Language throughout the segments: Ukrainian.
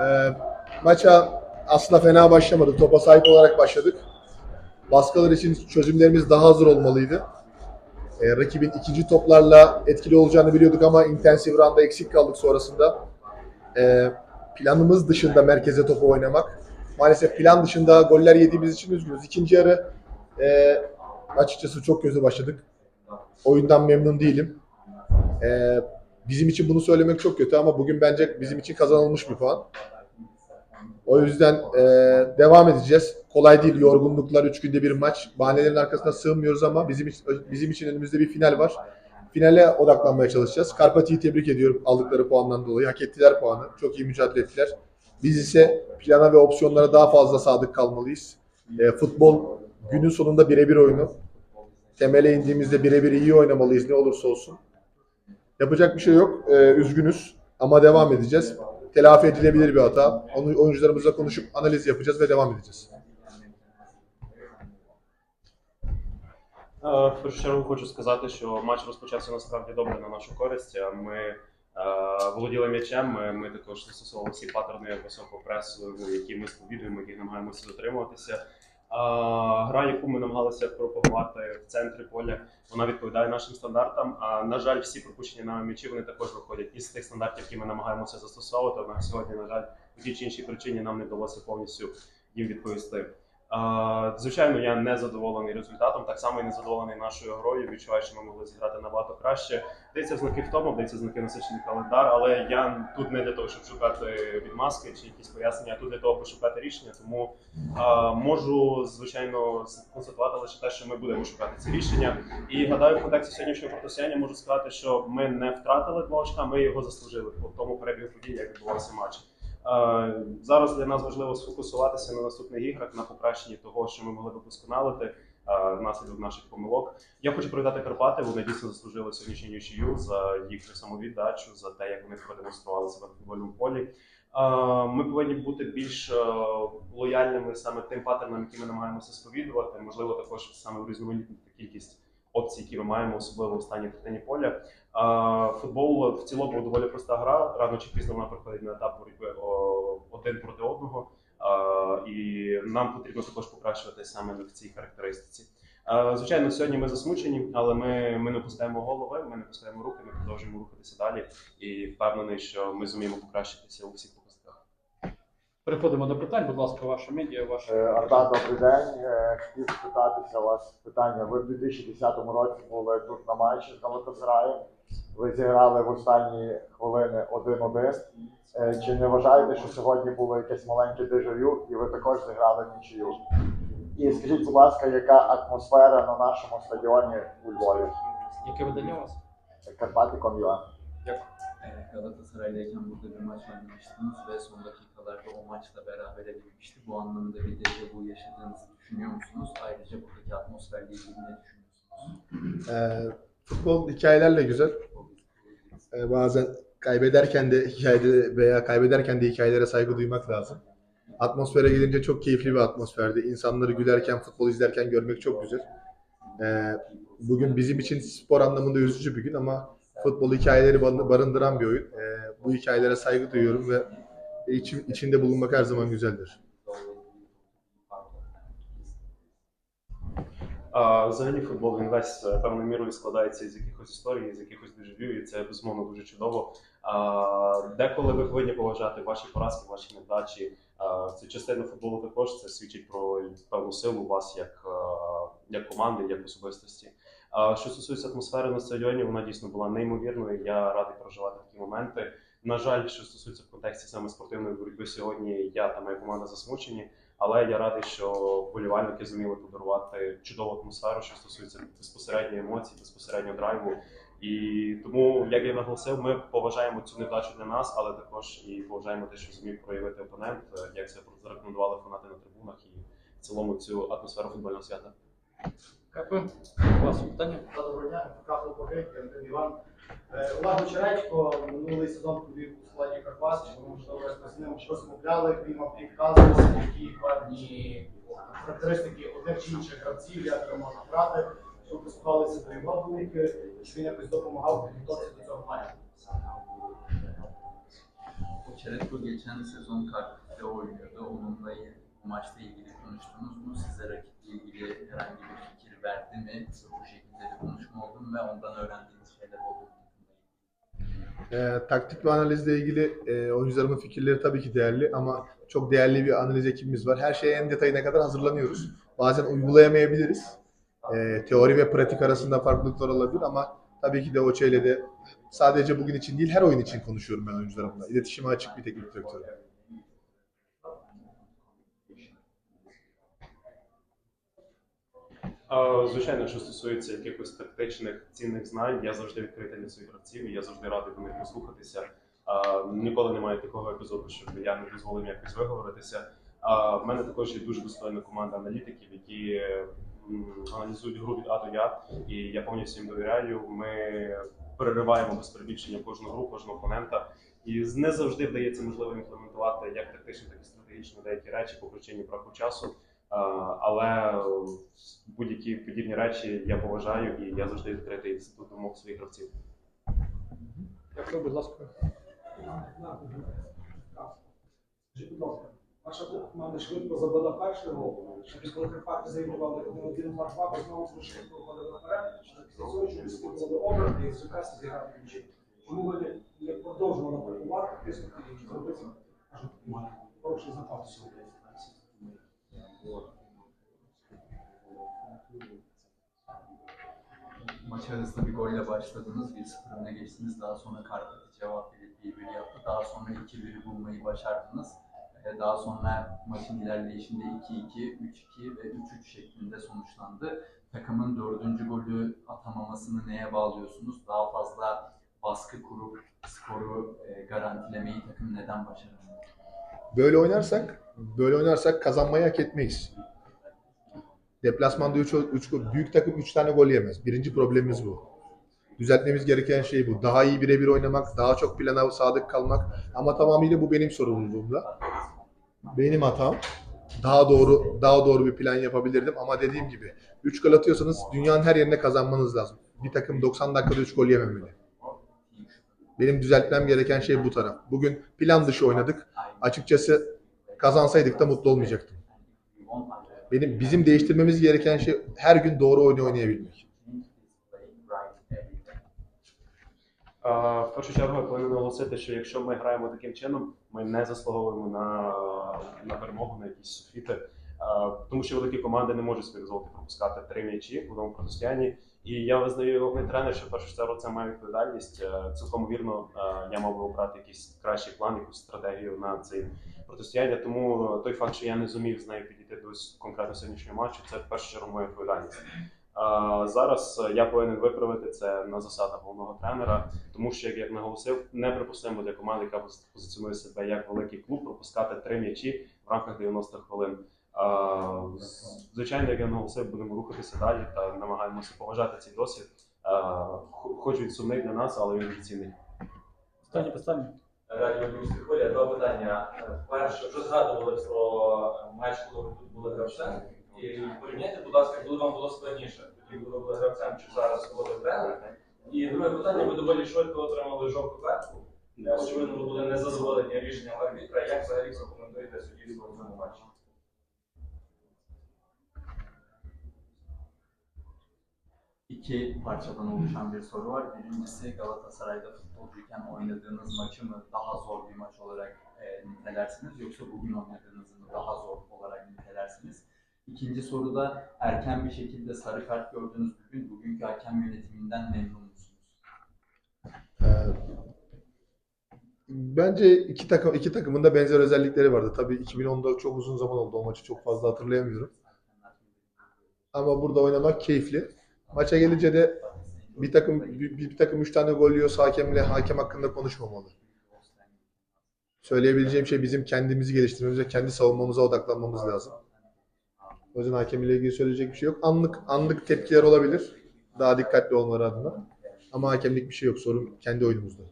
Ee, maça aslında fena başlamadık. Topa sahip olarak başladık. Baskılar için çözümlerimiz daha hazır olmalıydı. Ee, rakibin ikinci toplarla etkili olacağını biliyorduk ama intensif randa eksik kaldık sonrasında. Ee, planımız dışında merkeze topu oynamak. Maalesef plan dışında goller yediğimiz için üzgünüz. İkinci yarı e, açıkçası çok kötü başladık. Oyundan memnun değilim. Ee, bizim için bunu söylemek çok kötü ama bugün bence bizim için kazanılmış bir puan. O yüzden e, devam edeceğiz. Kolay değil yorgunluklar, üç günde bir maç. Bahanelerin arkasına sığmıyoruz ama bizim bizim için önümüzde bir final var. Finale odaklanmaya çalışacağız. Karpati'yi tebrik ediyorum aldıkları puandan dolayı. Hak ettiler puanı. Çok iyi mücadele ettiler. Biz ise plana ve opsiyonlara daha fazla sadık kalmalıyız. E, futbol günün sonunda birebir oyunu. Temele indiğimizde birebir iyi oynamalıyız ne olursa olsun. Yapacak bir şey yok. E, üzgünüz ama devam edeceğiz. Telafi edilebilir bir hata. Onu oyuncularımızla konuşup analiz yapacağız ve devam edeceğiz. Е, В першу чергу хочу сказати, що матч розпочався насправді добре на нашу користь. Е, Ми е, володіли м'ячем, ми, ми також застосовували всі паттерни високого пресу, які ми сповідуємо, які намагаємося дотримуватися. Гра, яку ми намагалися пропагувати в центрі поля, вона відповідає нашим стандартам. А на жаль, всі пропущені нами м'ячі вони також виходять із тих стандартів, які ми намагаємося застосовувати. Однак сьогодні, на жаль, по тій чи іншій причині нам не вдалося повністю їм відповісти. Звичайно, я не задоволений результатом, так само і не задоволений нашою грою. Відчуваю, що ми могли зіграти набагато краще. Дається знаки втому, дається знаки насичений календар, але я тут не для того, щоб шукати відмазки чи якісь пояснення, а тут для того, щоб шукати рішення. Тому е, можу звичайно констатувати лише те, що ми будемо шукати ці рішення. І гадаю, в контексті сьогоднішнього протистояння можу сказати, що ми не втратили два очка, ми його заслужили по тому перебігу подій, як відбувався матч. Е, Зараз для нас важливо сфокусуватися на наступних іграх, на покращенні того, що ми могли би досконалити е, внаслідок наших помилок. Я хочу привітати Карпати. Вони дійсно заслужили сьогоднішню нічию за їхню самовіддачу, за те, як вони продемонстрували себе на футбольному полі. Е, Ми повинні бути більш лояльними саме тим паттернам, які ми намагаємося сповідувати. Можливо, також саме урізноманітнити кількість опцій, які ми маємо, особливо в останній третині поля. Футбол в цілому доволі проста гра. Рано чи пізно вона приходить на етап боротьби один проти одного. І нам потрібно також покращувати саме в цій характеристиці. Звичайно, сьогодні ми засмучені, але ми, ми не опускаємо голови, ми не опускаємо руки, ми продовжуємо рухатися далі і впевнений, що ми зуміємо покращитися у всіх. Переходимо до питань. Будь ласка, ваша медіа, ваша. Е, Арда, добрий день. Е, Хотів спитатися у вас питання. Ви в 2010 році були тут на матчі з Галатасараєм. Ви зіграли в останні хвилини 1-1. Е, Чи не вважаєте, що сьогодні було якесь маленьке дежавю, і ви також зіграли в нічию? І скажіть, будь ласка, яка атмосфера на нашому стадіоні у Львові? Яке видання у вас? Карпати Кон'юа. Galatasaray'dayken burada bir maç oynamıştınız ve son dakikalarda o maçla berabere bitmişti. Bu anlamda bir dejavu yaşadığınızı düşünüyor musunuz? Ayrıca buradaki atmosferle ilgili ne düşünüyorsunuz? Ee, futbol hikayelerle güzel. Ee, bazen kaybederken de hikayede veya kaybederken de hikayelere saygı duymak lazım. Atmosfere gelince çok keyifli bir atmosferdi. İnsanları gülerken, futbol izlerken görmek çok güzel. Ee, bugün bizim için spor anlamında üzücü bir gün ama futbol hikayeleri barın- barındıran bir oyun. Ee, bu hikayelere saygı duyuyorum ve içim, içinde bulunmak her zaman güzeldir. А, Взагалі футбол він весь е, певною мірою складається із якихось історій, з якихось дежавю, і це безумовно дуже чудово. А, Деколи ви повинні поважати ваші поразки, ваші невдачі. Це частина футболу також. Це свідчить про певну силу вас як, е, як команди, як особистості. А Що стосується атмосфери на стадіоні, вона дійсно була неймовірною. Я радий проживати такі моменти. На жаль, що стосується в контексті саме спортивної боротьби сьогодні, я та моя команда засмучені. Але я радий, що вболівальники зуміли подарувати чудову атмосферу, що стосується безпосередньо емоцій, безпосередньо драйву. І тому, як я наголосив, ми поважаємо цю невдачу для нас, але також і поважаємо те, що зумів проявити опонент, як це зарекомендували фанати на трибунах і в цілому цю атмосферу футбольного свята. Дякую. У вас питання? Доброго дня, Михайло Богик, Антон Іван. Е, Олег Очеречко минулий сезон провів у складі Карпат, що ми можливо з ним щось мовляли, він вам підказував, які певні характеристики одних чи інших гравців, як його можна грати, що прислухалися до його думки, чи він якось допомагав підготовці до цього матчу. Çeretko geçen sezon Cardiff'te oynuyordu. Onunla il- maçla ilgili konuştunuz mu? Size rakiple ilgili herhangi bir fikir verdi mi? Bu şekilde bir konuşma oldu mu ve ondan öğrendiğiniz şeyler oldu mu? Ee, taktik ve analizle ilgili e, oyuncularımın fikirleri tabii ki değerli ama çok değerli bir analiz ekibimiz var. Her şeye en detayına kadar hazırlanıyoruz. Bazen uygulayamayabiliriz. Ee, teori ve pratik arasında farklılıklar olabilir ama tabii ki de Oçe ile de sadece bugün için değil her oyun için konuşuyorum ben oyuncularımla. İletişime açık bir teknik direktörüm. Звичайно, що стосується якихось тактичних цінних знань, я завжди відкритий для своїх гравців, і я завжди радий до них прислухатися. А, Ніколи немає такого епізоду, щоб я не дозволив якось виговоритися. А в мене також є дуже достойна команда аналітиків, які аналізують гру від А до Я, і я повністю їм довіряю. Ми перериваємо без перебільшення кожну гру, кожного опонента. І не завжди вдається можливо імплементувати як тактично, так і стратегічно деякі речі по причині браку часу. А, Але будь-які подібні речі я поважаю і я завжди відкритий до думок своїх гравців. Дякую, будь ласка. Скажіть, будь ласка, ваша команда швидко забила перший гол. Ще коли Карпати заігрували 1-2-2, ви знову дуже швидко виходили вперед. Чи після цього чомусь спробували обрати і прекрасно зіграти ключі. Чому ви не- продовжували атакувати, тиснути і зробити кажуть, хороший запас сьогодні? Maça hızlı bir golle başladınız. 1-0 öne geçtiniz. Daha sonra Karpat'ı cevap verip 1-1 yaptı. Daha sonra 2-1'i bulmayı başardınız. Ee, Daha sonra maçın ilerleyişinde 2-2, 3-2 ve 3-3 şeklinde sonuçlandı. Takımın dördüncü golü atamamasını neye bağlıyorsunuz? Daha fazla baskı kurup skoru e, garantilemeyi takım neden başaramıyor? Böyle oynarsak, böyle oynarsak kazanmayı hak etmeyiz. Deplasmanda 3 3 büyük takım 3 tane gol yemez. Birinci problemimiz bu. Düzeltmemiz gereken şey bu. Daha iyi birebir oynamak, daha çok plana sadık kalmak ama tamamıyla bu benim sorumluluğumda. Benim hatam. Daha doğru daha doğru bir plan yapabilirdim ama dediğim gibi 3 gol atıyorsanız dünyanın her yerine kazanmanız lazım. Bir takım 90 dakikada 3 gol yememeli. Benim düzeltmem gereken şey bu taraf. Bugün plan dışı oynadık. Açıkçası kazansaydık da mutlu olmayacaktım. Benim bizim değiştirmemiz gereken şey her gün doğru oyunu oynayabilmek. А, В першу чергу я повинен наголосити, що якщо ми граємо таким чином, ми не заслуговуємо на, на перемогу, на якісь суфіти. Тому що великі команди не можуть собі дозволити пропускати три м'ячі в одному протистоянні. І я визнаю головний тренер, що першу чергу це моя відповідальність. Е, Цілком вірно, е, я мав би обрати якийсь кращий план, якусь стратегію на цей протистояння. Тому той факт, що я не зумів з нею підійти до конкретно сьогоднішнього матчу, це в першу чергу моя відповідальність. А, Зараз е, я повинен виправити це на засадах головного тренера, тому що, як я наголосив, неприпустимо для команди, яка позиціонує себе як великий клуб, пропускати три м'ячі в рамках 90 хвилин. Звичайно, як я наголосив, будемо рухатися далі та намагаємося поважати цей досвід. Хоч він сумний для нас, але він дуже цінний. Останнє питання. Радіо Львівська хвиля. Два питання. Перше, вже згадували про матч, коли ви тут були гравцем. І порівняйте, будь ласка, коли вам було складніше, тоді коли ви були гравцем, чи зараз, коли тренер. І друге питання, ви доволі швидко отримали жовту картку. Е, Очевидно, ви були незадоволені рішенням арбітра. Як взагалі прокоментуєте суддівство в цьому матчі? İki parçadan oluşan bir soru var. Birincisi Galatasaray'da futbolcuyken oynadığınız maçı mı daha zor bir maç olarak e, nitelersiniz yoksa bugün oynadığınızı mı daha zor olarak nitelersiniz? İkinci soruda erken bir şekilde sarı kart gördüğünüz bugün bugünkü hakem yönetiminden memnun musunuz? Ee, Bence iki takım iki takımın da benzer özellikleri vardı. Tabii 2010'da çok uzun zaman oldu. O maçı çok fazla hatırlayamıyorum. Ama burada oynamak keyifli. Maça gelince de bir takım bir, bir takım üç tane gol yiyorsa hakemle hakem hakkında konuşmamalı. Söyleyebileceğim şey bizim kendimizi geliştirmemiz ve kendi savunmamıza odaklanmamız lazım. O yüzden hakem ile ilgili söyleyecek bir şey yok. Anlık anlık tepkiler olabilir. Daha dikkatli olmaları adına. Ama hakemlik bir şey yok. Sorun kendi oyunumuzda.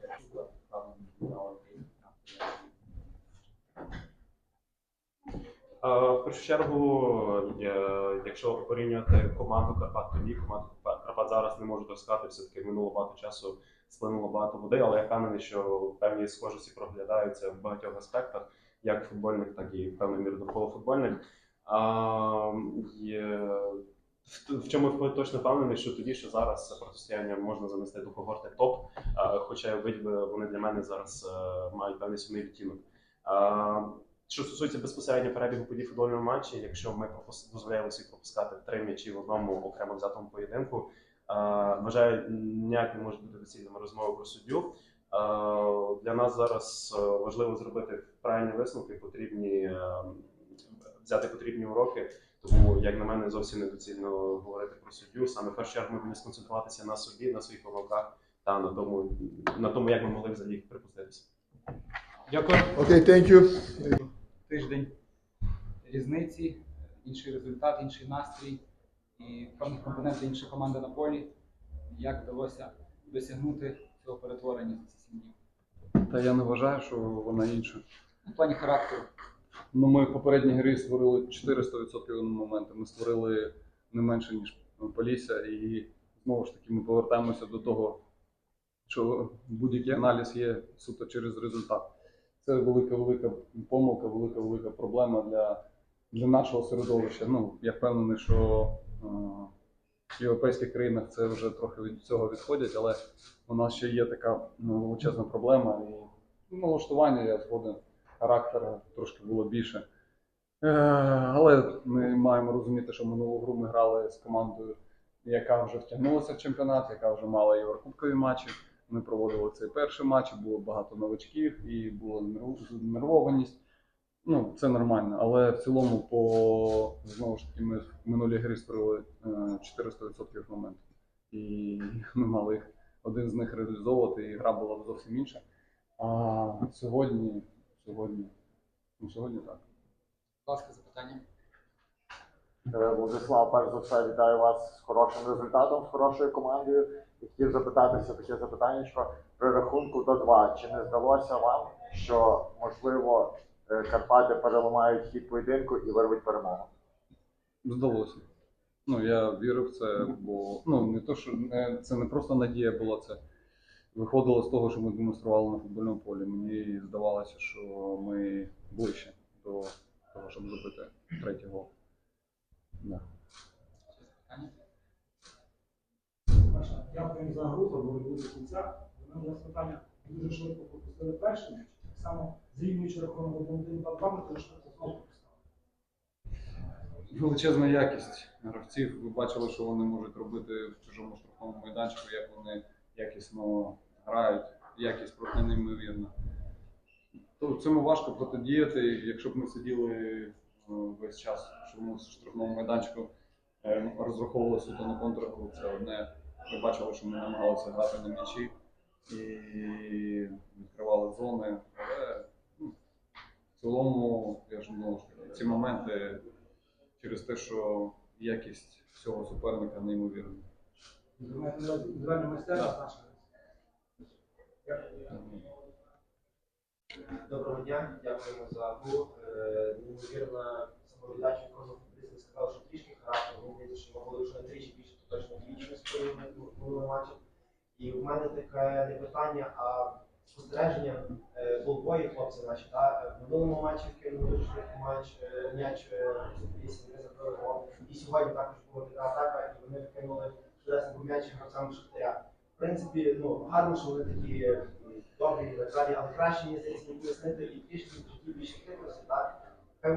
В першу чергу, е, якщо порівнювати команду Карпат тоді, команду Карпат зараз не можу так сказати, все-таки минуло багато часу сплинуло багато води, але я впевнений, що певні схожості проглядаються в багатьох аспектах, як футбольних, так і певною мірою навколофутбольних. А, є, в, в чому я точно впевнений, що тоді, що зараз протистояння можна занести до когорти топ, хоча обидва вони для мене зараз е, мають певний сумний відтінок. Що стосується безпосередньо перебігу подій в футбольному матчі, якщо ми дозволяємо собі пропускати три м'ячі в одному окремо взятому поєдинку, а, вважаю, ніяк не може бути доцільними розмови про суддю. А, Для нас зараз е, важливо зробити правильні висновки, потрібні е, взяти потрібні уроки. Тому, як на мене, зовсім недоцільно говорити про суддю. Саме в першу чергу ми повинні сконцентруватися на собі, на своїх помилках та на тому, на тому, як ми могли взагалі їх припуститися. Дякую. Окей, thank you. Тиждень різниці, інший результат, інший настрій і певних компонентів інша команда на полі. Як вдалося досягнути цього перетворення за ці сім днів? Та я не вважаю, що вона інша. У плані характеру. Ну, ми в попередній грі створили 400% моменти. Ми створили не менше, ніж Полісся. І знову ж таки ми повертаємося до того, що будь-який аналіз є суто через результат. Це велика велика помилка, велика велика проблема для, для нашого середовища. Ну, я впевнений, що е, в європейських країнах це вже трохи від цього відходять, але у нас ще є така ну, величезна проблема. І ну, налаштування, я згоден, характера трошки було більше. Е, але ми маємо розуміти, що минулу гру ми грали з командою, яка вже втягнулася в чемпіонат, яка вже мала єврокубкові матчі. Ми проводили цей перший матч, було багато новачків і була нерв- знервованість. Ну, це нормально, але в цілому, по знову ж таки, ми в минулій грі створили е, 400% моментів. І ми мали їх один з них реалізовувати, і гра була зовсім інша. А сьогодні, сьогодні, ну сьогодні так. Будь ласка, запитання. Е, Владислав, перш за все, вітаю вас з хорошим результатом, з хорошою командою. І хотів запитатися таке запитання, що при рахунку до 2, чи не здалося вам, що можливо е, Карпати переламають хід поєдинку і вирвуть перемогу? Здалося. Ну, я вірив в це, бо ну не то, що не, це не просто надія була, це виходило з того, що ми демонстрували на футбольному полі. Мені здавалося, що ми ближче до того, щоб забити третій гол. Да. Маша, Дякуємо за гру, за боротьбу до кінця. У мене питання дуже швидко пропустили перший м'яч. Так само зрівнюючи рахунок 1-2 ми знову пропустили. Величезна якість гравців. Ви бачили, що вони можуть робити в чужому штрафному майданчику, як вони якісно грають, якість просто неймовірна. То цьому важко протидіяти. Якщо б ми сиділи е, весь час в чужому штрафному майданчику, е, розраховували суто на контргру, це одне. Ми бачили, що ми намагалися грати на м'ячі і відкривали зони. Але ну, в цілому, я ж ж ці моменти через те, що якість всього суперника неймовірна. Індивідуальна майстерність наша. Доброго дня, дякуємо за гру. Е, Неймовірна самовіддача кожного футболіста сказав, що трішки характер. Мені здається, що ми були вже не то точно двічі своїми. І в мене таке не питання, а спостереження е, болбої хлопці наші. Та? В минулому матчі дуже швидкий матч, е, м'яч е, футболістів не гол. І сьогодні також була така атака, і вони вкинули швидесенько м'яч гравцям Шахтаря. В принципі, ну, гарно, що вони такі добрі і так далі, але краще мені здається пояснити і трішки в більше хитрості, так? Хай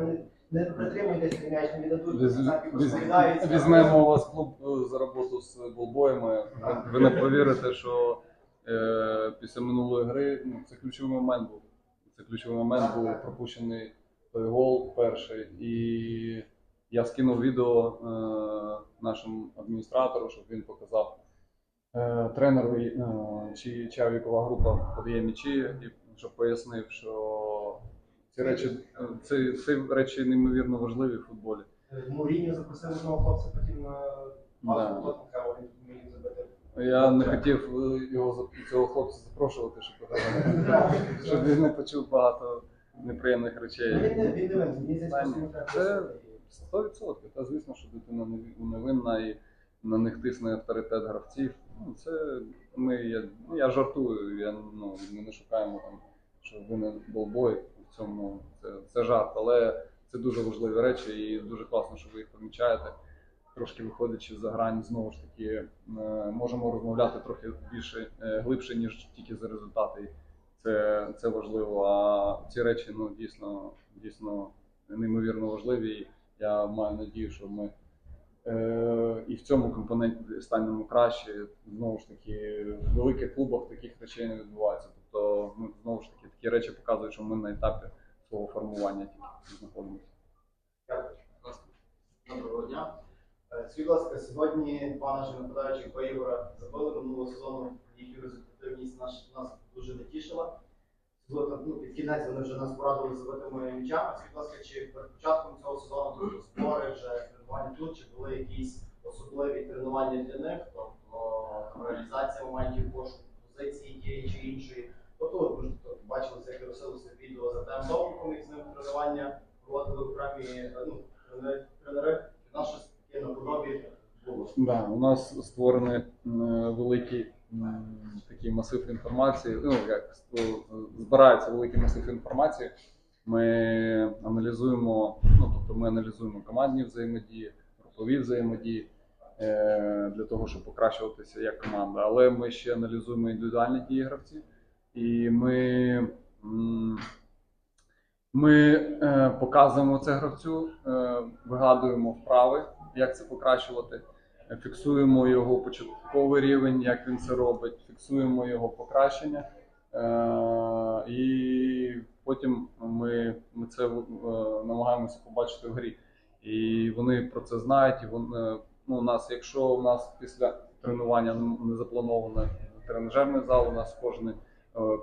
не цей м'яч, не віддадуть, розповідаються. Візьмемо у вас клуб е, за роботу з болбоями. Ви, не повірите, що е, після минулої гри ну, це ключовий момент був. Це ключовий момент був пропущений той гол перший. І я скинув відео е, нашому адміністратору, щоб він показав е, тренеру, е, чи, чия вікова група подає м'ячі, і щоб пояснив, що ці речі, ці, ці речі неймовірно важливі в футболі. Е, Муріньо запросив одного хлопця потім на Да. пасу, забити. Я не хотів е, його цього хлопця запрошувати, щоб, щоб він не почув багато неприємних Ну, речей. Не не треба Це пояснити. 100%. Та звісно, що дитина не ві- не винна і на них тисне авторитет гравців. Ну, це ми, я, ну, я жартую, я, ну, ми не шукаємо там, що винен болбой цьому. Це, це жарт, але це дуже важливі речі і дуже класно, що ви їх помічаєте. Трошки виходячи за грань, знову ж таки, е, можемо розмовляти трохи більше е, глибше, ніж тільки за результати. Це, це важливо. А ці речі ну, дійсно, дійсно неймовірно важливі. Я маю надію, що ми е, і в цьому компоненті станемо краще. Знову ж таки, в великих клубах таких речей не відбувається. Тобто, ну, знову ж таки, такі речі показують, що ми на етапі свого формування тільки знаходимося. Доброго дня. Е, Скажіть, будь ласка, сьогодні два наші нападаючі по Ігора забили минулого сезону. Їхню результативність наш, нас дуже не тішила. Ну, під кінець вони вже нас порадили забитими м'ячами. Скажіть, ласка, чи перед початком цього сезону, збори, вже тренування тут, чи були якісь особливі тренування для них, тобто реалізація моментів пошуку позиції тієї чи іншої. Тобто, от, ми ж тут бачили це красилося відео з Артем Довбиком, як з ним тренування проводили окремі е, ну, тренери- тренери. Наше таке наподобі було. Да, у нас створений е, великий такий масив інформації. Ну як збирається великий масив інформації. Ми аналізуємо, ну тобто ми аналізуємо командні взаємодії, групові взаємодії е, для того, щоб покращуватися як команда. Але ми ще аналізуємо індивідуальні дії гравців, і ми. ми е, показуємо це гравцю, е, вигадуємо вправи, як це покращувати, фіксуємо його початковий рівень, як він це робить, фіксуємо його покращення. Е, і потім ми, ми це намагаємося побачити в грі. І вони про це знають. І вони, ну, у нас, якщо у нас після тренування не заплановано тренажерний зал, у нас кожен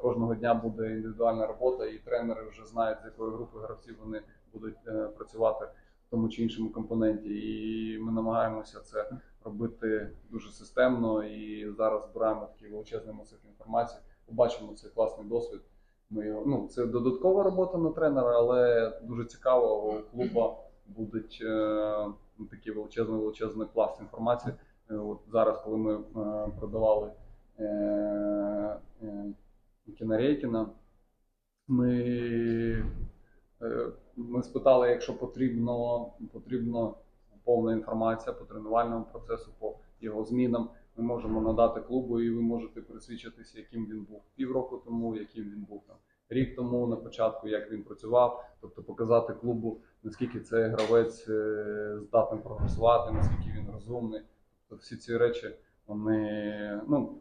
Кожного дня буде індивідуальна робота, і тренери вже знають, з якої групи гравців вони будуть е, працювати в тому чи іншому компоненті. І ми намагаємося це робити дуже системно. І зараз збираємо такий величезний масив інформації. Побачимо цей класний досвід. Ми його, ну, це додаткова робота на тренера, але дуже цікаво. У клуба будуть е, такий величезний величезний пласт інформації. Е, от зараз, коли ми е, продавали. Е, е, Кінарейкіна. Ми, е, ми спитали, якщо потрібно, потрібно повна інформація по тренувальному процесу, по його змінам. Ми можемо надати клубу, і ви можете присвідчитися, яким він був півроку тому, яким він був там рік тому на початку, як він працював, тобто показати клубу, наскільки цей гравець е, здатний прогресувати, наскільки він розумний. Тобто всі ці речі, вони ну.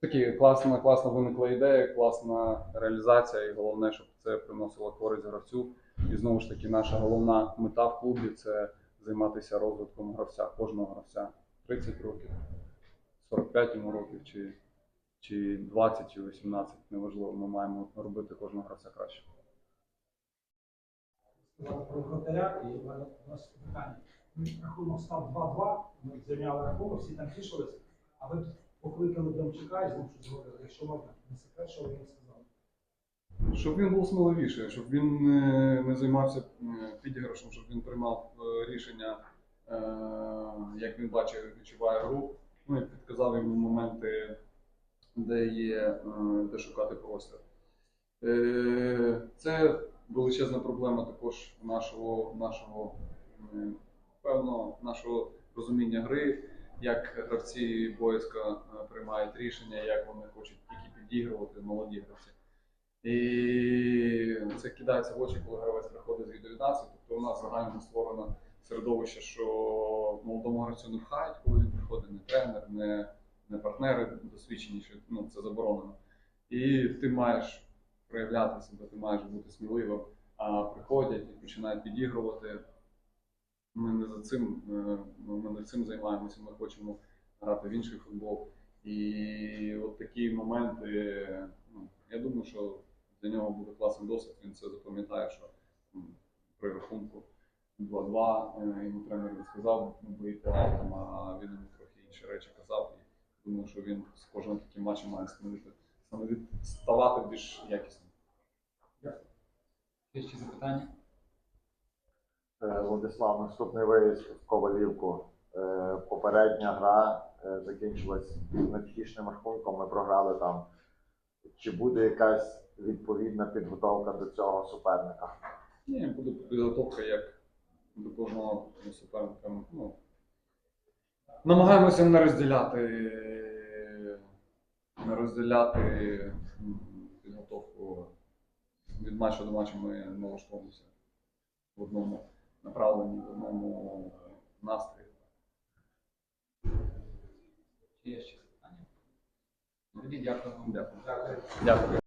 Такі класна, класна виникла ідея, класна реалізація, і головне, щоб це приносило користь гравцю. І знову ж таки, наша головна мета в клубі це займатися розвитком гравця, кожного гравця. 30 років, 45 йому років, чи, чи 20, чи 18, неважливо, ми маємо робити кожного гравця краще. про вратаря, і у нас питання. Рахунок став 2-2, ми зайняли рахунок, всі там тішились, а ви покликали Демчука і з ним щось говорили. Якщо можна, не секрет, що ви їм. Щоб він був сміливіший, щоб він не, не займався е, підіграшем, щоб він приймав е, рішення, е, як він бачить, відчуває гру. Ну і підказав йому моменти, де є е, де шукати простір. Е, Це величезна проблема також нашого, нашого е, певно, нашого розуміння гри, як гравці боязка е, приймають рішення, як вони хочуть тільки підігрувати молоді гравці. І це кидається в очі, коли гравець приходить з U19. Тобто у нас загально створено середовище, що молодому гравцю не пхають, коли він приходить, не тренер, не, не партнери досвідчені, що ну, це заборонено. І ти маєш проявляти себе, ти маєш бути сміливим, а приходять і починають підігрувати. Ми не за цим, е, ми не цим займаємося, ми хочемо грати в інший футбол. І от такі моменти, ну, я думаю, що для нього буде класний досвід, він це запам'ятає, що при рахунку 2-2 е, йому тренер не сказав, ну, боїте а він йому трохи інші речі казав. І думаю, що він з кожним таким матчем має становити, становити ставати більш якісним. Є ще запитання? Е, Владислав, наступний виїзд в Ковалівку Е, Попередня гра е, закінчилась невтішним рахунком. Ми програли там. Чи буде якась відповідна підготовка до цього суперника? Ні, буде підготовка як до кожного суперника. Ну, намагаємося не розділяти, не розділяти підготовку від матчу до матчу. Ми налаштовуємося в одному направленні, в одному настрої. Чи є ще питання? Тоді дякую вам. Дякую. Дякую.